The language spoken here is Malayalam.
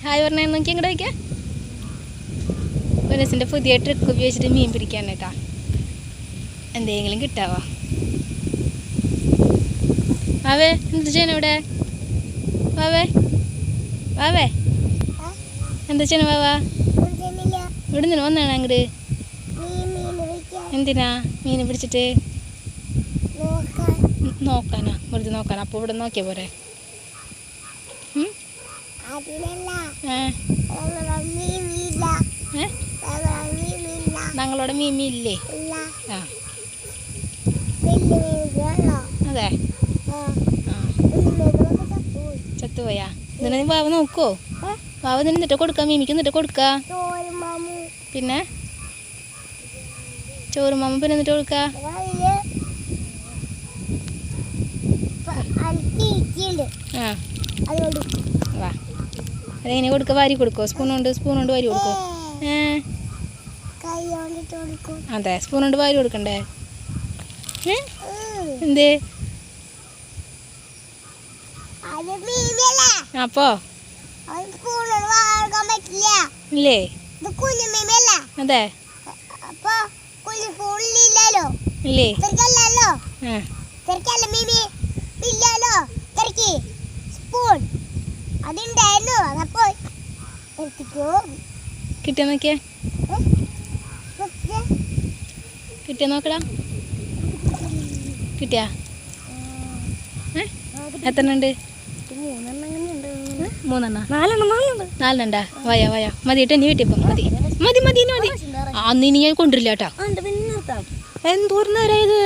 ഹായ് പറഞ്ഞാൽ നോക്കി ഇങ്ങോട്ട് വയ്ക്കാം പുനസിന്റെ പുതിയ ട്രിക്ക് ഉപയോഗിച്ചിട്ട് മീൻ പിടിക്കാൻ കേട്ടാ എന്തെങ്കിലും കിട്ടാവോ വാവേ എന്ത് ചെയ്യണം ഇവിടെ വാവേ വാവേ എന്താ ചെയ്യണം വാവാ ഇവിടെ നിന്ന് വന്നാണ് അങ്ങോട്ട് എന്തിനാ മീൻ പിടിച്ചിട്ട് നോക്കാനാ വെറുതെ നോക്കാനാ അപ്പോൾ ഇവിടെ നോക്കിയാ പോരെ ഉം? മീമി ഞങ്ങളോടെ മീൻ ഇല്ലേ ആ. അതെ. ചത്തുപോയാ? ഇതിനെ നീ വാവ നോക്കോ വാവ നിന്നെ എന്നിട്ട് കൊടുക്ക? മീമിക്ക് എന്നിട്ട് കൊടുക്ക? പിന്നെ? ചോറ് മാമ പിന്നെ എന്നിട്ട് കൊടുക്ക? ആ. വാ. അതെങ്ങനെ കൊടുക്ക? വാരി കൊടുക്കോ? സ്പൂൺ കൊണ്ട് സ്പൂൺ കൊണ്ട് വാരി കൊടുക്കോ? ഏ? കൈ കൊണ്ടിട്ട് കൊടുക്കും അതെ സ്പൂൺ കൊണ്ട് വാരി കൊടുക്കണ്ടേ? എന്തേ? അപ്പോ? ഇല്ലേ? അതെ. ഇല്ലേ? തിരക്കല്ല മീമി? അതുണ്ടായിരുന്നു. അതപ്പോ എടുത്തിക്കോ. കിട്ടിയ നോക്കിയേ? കിട്ടിയ നോക്കടാ. കിട്ടിയാ? മൂന്നെണ്ണ വയ വയ മതി കേട്ടോ നീ വീട്ടിപ്പം മതി. മതി മതി ഇനി മതി. ആ നീ ഞാൻ കൊണ്ടുവരില്ല കേട്ടോ. ഉണ്ട് പിന്നെ നിർത്താം. എന്തോരം നേരം ഇത്